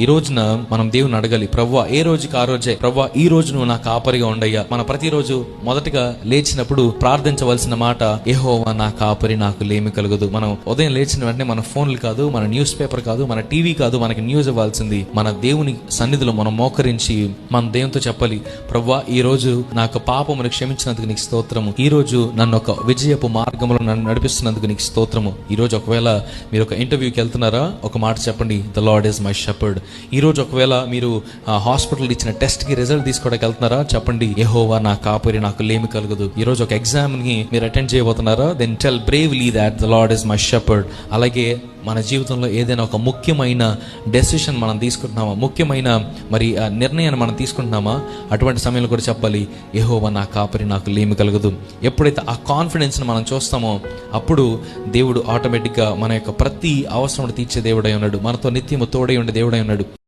ఈ రోజున మనం దేవుని అడగాలి ప్రవ్వా ఏ రోజుకి ఆ రోజే? ప్రవ్వా ఈ రోజు నువ్వు నా కాపరిగా ఉండయ్యా. మన ప్రతిరోజు మొదటగా లేచినప్పుడు ప్రార్థించవలసిన మాట ఏహోవా నా కాపరి నాకు లేమి కలగదు. మనం ఉదయం లేచిన వెంటనే మన ఫోన్లు కాదు మన న్యూస్ పేపర్ కాదు మన టీవీ కాదు మనకి న్యూస్ ఇవ్వాల్సింది మన దేవుని సన్నిధిలో మనం మోకరించి మన దేవునితో చెప్పాలి ప్రవ్వా ఈ రోజు నాకు పాపమును క్షమించినందుకు నీకు స్తోత్రము. ఈ రోజు నన్ను ఒక విజయపు మార్గంలో నన్ను నడిపిస్తున్నందుకు నీకు స్తోత్రము. ఈ రోజు ఒకవేళ మీరు ఒక ఇంటర్వ్యూకి వెళ్తున్నారా ఒక మాట చెప్పండి the Lord is my shepherd. ఈరోజు ఒకవేళ మీరు హాస్పిటల్ ఇచ్చిన టెస్ట్కి రిజల్ట్ తీసుకోవడానికి వెళ్తున్నారా? చెప్పండి. ఏహోవా నా కాపరి నాకు లేమి కలగదు. ఈరోజు ఒక ఎగ్జామ్ని మీరు attend చేయబోతున్నారా? Then tell bravely that the Lord is my shepherd అలాగే మన జీవితంలో ఏదైనా ఒక ముఖ్యమైన డెసిషన్ మనం తీసుకుంటున్నామా? ముఖ్యమైన మరి నిర్ణయాన్ని మనం తీసుకుంటున్నామా? అటువంటి సమయంలో కూడా చెప్పాలి. ఏహోవా నా కాపరి నాకు లేమి కలగదు. ఎప్పుడైతే ఆ కాన్ఫిడెన్స్ని మనం చూస్తామో అప్పుడు దేవుడు ఆటోమేటిక్గా మన యొక్క ప్రతి అవసరం తీర్చే దేవుడై ఉన్నాడు. మనతో నిత్యము తోడై ఉండే దేవుడై ఉన్నాడు. నాడు